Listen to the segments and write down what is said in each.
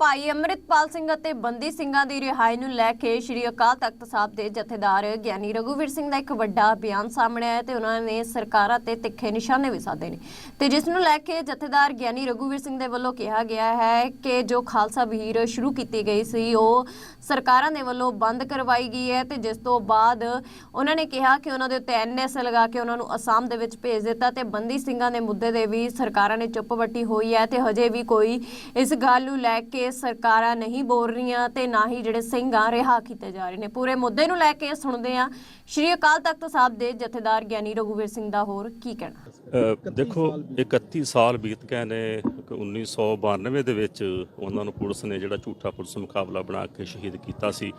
ਭਾਈ ਅੰਮ੍ਰਿਤਪਾਲ ਸਿੰਘ ਅਤੇ ਬੰਦੀ ਸਿੰਘਾਂ ਦੀ ਰਿਹਾਈ ਨੂੰ ਲੈ ਕੇ ਸ੍ਰੀ ਅਕਾਲ ਤਖਤ ਸਾਹਿਬ ਦੇ ਜਥੇਦਾਰ ਗਿਆਨੀ ਰਘੂਵੀਰ ਸਿੰਘ ਦਾ ਇੱਕ ਵੱਡਾ ਬਿਆਨ ਸਾਹਮਣੇ ਆਇਆ ਤੇ ਉਹਨਾਂ ਨੇ ਸਰਕਾਰਾਂ ਤੇ ਤਿੱਖੇ ਨਿਸ਼ਾਨੇ ਵੀ ਸਾਧੇ ਨੇ। ਤੇ ਜਿਸ ਨੂੰ ਲੈ ਕੇ ਜਥੇਦਾਰ ਗਿਆਨੀ ਰਘੂਵੀਰ ਸਿੰਘ ਦੇ ਵੱਲੋਂ ਕਿਹਾ ਗਿਆ ਹੈ ਕਿ ਜੋ ਖਾਲਸਾ ਵੀਰ ਸ਼ੁਰੂ ਕੀਤੀ ਗਈ ਸੀ, ਉਹ ਸਰਕਾਰਾਂ ਦੇ ਵੱਲੋਂ ਬੰਦ ਕਰਵਾਈ ਗਈ ਹੈ ਤੇ ਜਿਸ ਤੋਂ ਬਾਅਦ ਉਹਨਾਂ ਨੇ ਕਿਹਾ ਕਿ ਉਹਨਾਂ ਦੇ ਉੱਤੇ ਐਨਐਸ ਲਗਾ ਕੇ ਉਹਨਾਂ ਨੂੰ ਅਸਾਮ ਦੇ ਵਿੱਚ ਭੇਜ ਦਿੱਤਾ ਤੇ ਬੰਦੀ ਸਿੰਘਾਂ ਦੇ ਮੁੱਦੇ ਦੇ ਵੀ ਸਰਕਾਰਾਂ ਨੇ ਚੁੱਪ ਵੱਟੀ ਹੋਈ ਹੈ ਤੇ ਹਜੇ ਵੀ ਕੋਈ ਇਸ ਗੱਲ ਨੂੰ ਲੈ ਕੇ ਸਰਕਾਰਾਂ ਨਹੀਂ ਬੋਲ ਰਹੀਆਂ ਤੇ ਨਾ ਹੀ ਜਿਹੜੇ ਸਿੰਘ ਆ ਰਿਹਾ ਕੀਤੇ ਜਾ ਰਹੇ ਨੇ। ਪੂਰੇ ਮੁੱਦੇ ਨੂੰ ਲੈ ਕੇ ਸੁਣਦੇ ਆ ਸ਼੍ਰੀ ਅਕਾਲ ਤਖਤ ਸਾਹਿਬ ਦੇ ਜਥੇਦਾਰ ਗਿਆਨੀ ਰਘੁਵੀਰ ਸਿੰਘ ਦਾ ਹੋਰ ਕੀ ਕਹਿਣਾ? ਦੇਖੋ 31 ਸਾਲ ਬੀਤ ਗਏ ਨੇ 1992 ਦੇ ਵਿੱਚ ਉਹਨਾਂ ਨੂੰ ਪੁਲਿਸ ਨੇ ਜਿਹੜਾ ਝੂਠਾ ਪੁਲਿਸ ਮੁਕਾਬਲਾ ਬਣਾ ਕੇ ਸ਼ਹੀਦ ਕੀਤਾ ਸੀ।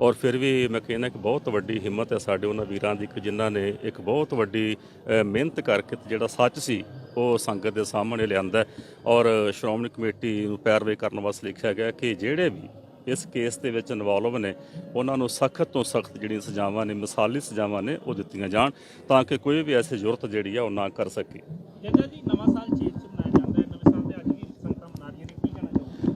ਔਰ ਫਿਰ ਵੀ ਮੈਂ ਕਹਿੰਦਾ ਕਿ ਬਹੁਤ ਵੱਡੀ ਹਿੰਮਤ ਹੈ ਸਾਡੇ ਉਹਨਾਂ ਵੀਰਾਂ ਦੀ, ਕਿ ਜਿਨ੍ਹਾਂ ਨੇ ਇੱਕ ਬਹੁਤ ਵੱਡੀ ਮਿਹਨਤ ਕਰਕੇ ਜਿਹੜਾ ਸੱਚ ਸੀ ਉਹ ਸੰਗਤ ਦੇ ਸਾਹਮਣੇ ਲਿਆਂਦਾ ਔਰ ਸ਼੍ਰੋਮਣੀ ਕਮੇਟੀ ਨੂੰ ਪੈਰਵੇ ਕਰਨ ਵਾਸਤੇ ਲਿਖਿਆ ਗਿਆ ਕਿ ਜਿਹੜੇ ਵੀ ਇਸ ਕੇਸ ਦੇ ਵਿੱਚ ਇਨਵੋਲਵ ਨੇ, ਉਹਨਾਂ ਨੂੰ ਸਖਤ ਤੋਂ ਸਖਤ ਜਿਹੜੀਆਂ ਸਜ਼ਾਵਾਂ ਨੇ, ਮਿਸਾਲੀ ਸਜ਼ਾਵਾਂ ਨੇ, ਉਹ ਦਿੱਤੀਆਂ ਜਾਣ ਤਾਂ ਕਿ ਕੋਈ ਵੀ ਐਸੀ ਜ਼ਰੂਰਤ ਜਿਹੜੀ ਆ ਉਹ ਨਾ ਕਰ ਸਕੇ। ਜੱਗਾ ਜੀ, ਨਵਾਂ ਸਾਲ ਚੇਤ ਚ ਮਨਾਇਆ ਜਾਂਦਾ ਹੈ ਨਵੇਂ ਸਾਲ ਤੇ ਅੱਜ ਵੀ ਸੰਗਤਾਂ ਮਨਾ ਰਹੀਆਂ ਨੇ ਕੀ ਕਹਿਣਾ ਚਾਹੁੰਦੇ ਅ,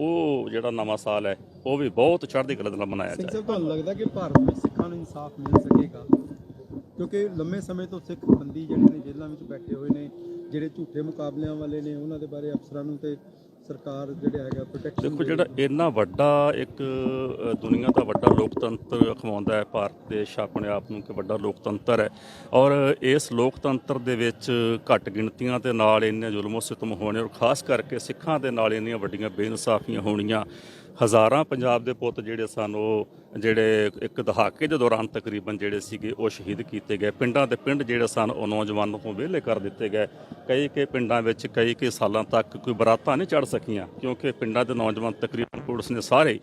ਉਹ ਜਿਹੜਾ ਨਵਾਂ ਸਾਲ ਹੈ ਉਹ ਵੀ ਬਹੁਤ ਚੜ੍ਹਦੀ ਕਲਾ ਦੇ ਨਾਲ ਮਨਾਇਆ ਸਿੰਘ ਜਾਏ ਸਾਹਿਬ ਤੁਹਾਨੂੰ ਲੱਗਦਾ ਕਿ ਭਾਰਤ ਵਿੱਚ ਸਿੱਖਾਂ ਨੂੰ ਇਨਸਾਫ ਮਿਲ ਸਕੇਗਾ? ਕਿਉਂਕਿ ਲੰਮੇ ਸਮੇਂ ਤੋਂ ਸਿੱਖ ਬੰਦੀ ਜਿਹੜੇ ਨੇ ਜੇਲ੍ਹਾਂ ਵਿੱਚ ਬੈਠੇ ਹੋਏ ਨੇ ਜਿਹੜੇ ਝੂਠੇ ਮੁਕਾਬਲਿਆਂ ਵਾਲੇ ਨੇ ਉਹਨਾਂ ਦੇ ਬਾਰੇ ਅਫਸਰਾਂ ਨੂੰ ਤੇ ਸਰਕਾਰ ਜਿਹੜਾ ਹੈਗਾ ਪ੍ਰੋਟੈਕਸ਼ਨ ਦੇਖੋ ਜਿਹੜਾ ਇੰਨਾ ਵੱਡਾ ਇੱਕ ਦੁਨੀਆ ਦਾ ਵੱਡਾ ਲੋਕਤੰਤਰ ਅਖਵਾਉਂਦਾ ਹੈ ਭਾਰਤ ਦੇਸ਼ ਆਪਣੇ ਆਪ ਨੂੰ ਕਿ ਵੱਡਾ ਲੋਕਤੰਤਰ ਹੈ। ਔਰ ਇਸ ਲੋਕਤੰਤਰ ਦੇ ਵਿੱਚ ਘੱਟ ਗਿਣਤੀਆਂ ਦੇ ਨਾਲ ਇੰਨੇ ਜ਼ੁਲਮੋ ਸਿਤਮ ਹੋਣੇ ਔਰ ਖਾਸ ਕਰਕੇ ਸਿੱਖਾਂ ਦੇ ਨਾਲ ਇੰਨੀਆਂ ਵੱਡੀਆਂ ਬੇਇਨਸਾਫੀਆਂ ਹੋਣੀਆਂ ਹਜ਼ਾਰਾਂ ਪੰਜਾਬ ਦੇ ਪੁੱਤ ਜਿਹੜੇ ਸਨ, ਉਹ ਜਿਹੜੇ ਇੱਕ ਦਹਾਕੇ ਦੇ ਦੌਰਾਨ ਤਕਰੀਬਨ ਜਿਹੜੇ ਸੀਗੇ, ਉਹ ਸ਼ਹੀਦ ਕੀਤੇ ਗਏ। ਪਿੰਡਾਂ ਦੇ ਪਿੰਡ ਜਿਹੜੇ ਸਨ, ਉਹ ਨੌਜਵਾਨਾਂ ਤੋਂ ਵਿਹਲੇ ਕਰ ਦਿੱਤੇ ਗਏ। ਕਈ ਕਈ ਪਿੰਡਾਂ ਵਿੱਚ ਕਈ ਕਈ ਸਾਲਾਂ ਤੱਕ ਕੋਈ ਬਰਾਤਾਂ ਨਹੀਂ ਚੜ ਸਕੀਆਂ, ਕਿਉਂਕਿ ਪਿੰਡਾਂ ਦੇ ਨੌਜਵਾਨ ਤਕਰੀਬਨ ਪੁਲਿਸ ਨੇ ਸਾਰੇ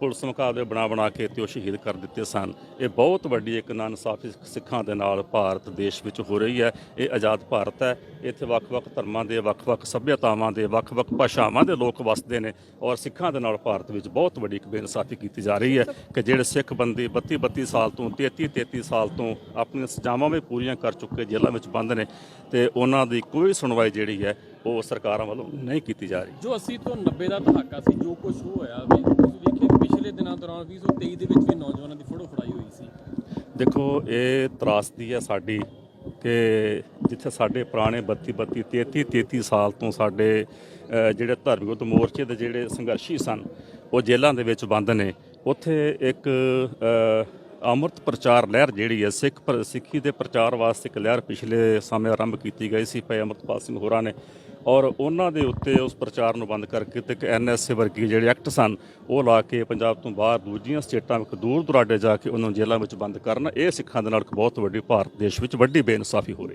ਪੁਲਿਸ ਮੁਕਾਬਲੇ ਬਣਾ ਬਣਾ ਕੇ ਤੇ ਉਹ ਸ਼ਹੀਦ ਕਰ ਦਿੱਤੇ ਸਨ। ਇਹ ਬਹੁਤ ਵੱਡੀ ਇੱਕ ਨਾਇਨਸਾਫੀ ਸਿੱਖਾਂ ਦੇ ਨਾਲ ਭਾਰਤ ਦੇਸ਼ ਵਿੱਚ ਹੋ ਰਹੀ ਹੈ। ਇਹ ਆਜ਼ਾਦ ਭਾਰਤ ਹੈ। ਇੱਥੇ ਵੱਖ-ਵੱਖ ਧਰਮਾਂ ਦੇ ਵੱਖ-ਵੱਖ ਸੱਭਿਅਤਾਵਾਂ ਦੇ ਵੱਖ-ਵੱਖ ਭਾਸ਼ਾਵਾਂ ਦੇ ਲੋਕ ਵੱਸਦੇ ਨੇ ਔਰ ਸਿੱਖਾਂ ਦੇ ਨਾਲ ਭਾਰਤ ਵਿੱਚ ਬਹੁਤ ਵੱਡੀ ਇੱਕ ਬੇਇਨਸਾਫੀ ਕੀਤੀ ਜਾ ਰਹੀ ਹੈ ਕਿ ਜਿਹੜੇ ਸਿੱਖ ਬੰਦੇ 32 32 ਸਾਲ ਤੋਂ 33 33 ਸਾਲ ਤੋਂ ਆਪਣੀਆਂ ਸਜ਼ਾਵਾਂ ਵੀ ਪੂਰੀਆਂ ਕਰ ਚੁੱਕੇ ਜੇਲ੍ਹਾਂ ਵਿੱਚ ਬੰਦ ਨੇ ਤੇ ਉਹਨਾਂ ਦੀ ਕੋਈ ਸੁਣਵਾਈ ਜਿਹੜੀ ਹੈ ਉਹ ਸਰਕਾਰਾਂ ਵੱਲੋਂ ਨਹੀਂ ਕੀਤੀ ਜਾ ਰਹੀ। ਜੋ 80 ਤੋਂ 90 ਦਾ ਦਹਾਕਾ ਸੀ ਜੋ ਕੁਝ ਹੋਇਆ ਵੀ ਤੁਸੀਂ ਵੇਖਿਆ ਪਿਛਲੇ ਦਿਨਾਂ ਦੌਰਾਨ 2023 ਦੇ ਵਿੱਚ ਵੀ ਨੌਜਵਾਨਾਂ ਦੀ ਫੜੋ ਫੜਾਈ ਹੋਈ ਸੀ। ਦੇਖੋ ਇਹ ਤਰਾਸਦੀ ਹੈ ਸਾਡੀ ਕਿ ਜਿੱਥੇ ਸਾਡੇ ਪੁਰਾਣੇ 32 32 33 33 ਸਾਲ ਤੋਂ ਸਾਡੇ ਜਿਹੜੇ ਧਾਰਮਿਕ ਮੋਰਚੇ ਦੇ ਜਿਹੜੇ ਸੰਘਰਸ਼ੀ ਸਨ ਉਹ ਜੇਲ੍ਹਾਂ ਦੇ ਵਿੱਚ ਬੰਦ ਨੇ। ਉੱਥੇ ਇੱਕ ਅੰਮ੍ਰਿਤ ਪ੍ਰਚਾਰ ਲਹਿਰ ਜਿਹੜੀ ਹੈ ਸਿੱਖ ਪਰ ਸਿੱਖੀ ਦੇ ਪ੍ਰਚਾਰ ਵਾਸਤੇ ਇੱਕ ਲਹਿਰ ਪਿਛਲੇ ਸਮੇਂ ਆਰੰਭ ਕੀਤੀ ਗਈ ਸੀ ਭਾਈ ਅੰਮ੍ਰਿਤਪਾਲ ਸਿੰਘ ਹੋਰਾਂ ਨੇ। ਔਰ ਉਹਨਾਂ ਦੇ ਉੱਤੇ ਉਸ ਪ੍ਰਚਾਰ ਨੂੰ ਬੰਦ ਕਰਕੇ ਤੇ ਇੱਕ ਐਨਐਸਏ ਵਰਗੀ ਜਿਹੜੇ ਐਕਟ ਸਨ, ਉਹ ਲਾ ਕੇ ਪੰਜਾਬ ਤੋਂ ਬਾਹਰ ਦੂਜੀਆਂ ਸਟੇਟਾਂ ਵਿੱਚ ਦੂਰ ਦੁਰਾਡੇ ਜਾ ਕੇ ਉਹਨਾਂ ਨੂੰ ਜੇਲ੍ਹਾਂ ਵਿੱਚ ਬੰਦ ਕਰਨ, ਇਹ ਸਿੱਖਾਂ ਦੇ ਨਾਲ ਇੱਕ ਬਹੁਤ ਵੱਡੀ ਭਾਰਤ ਦੇਸ਼ ਵਿੱਚ ਵੱਡੀ ਬੇਇਨਸਾਫੀ ਹੋ ਰਹੀ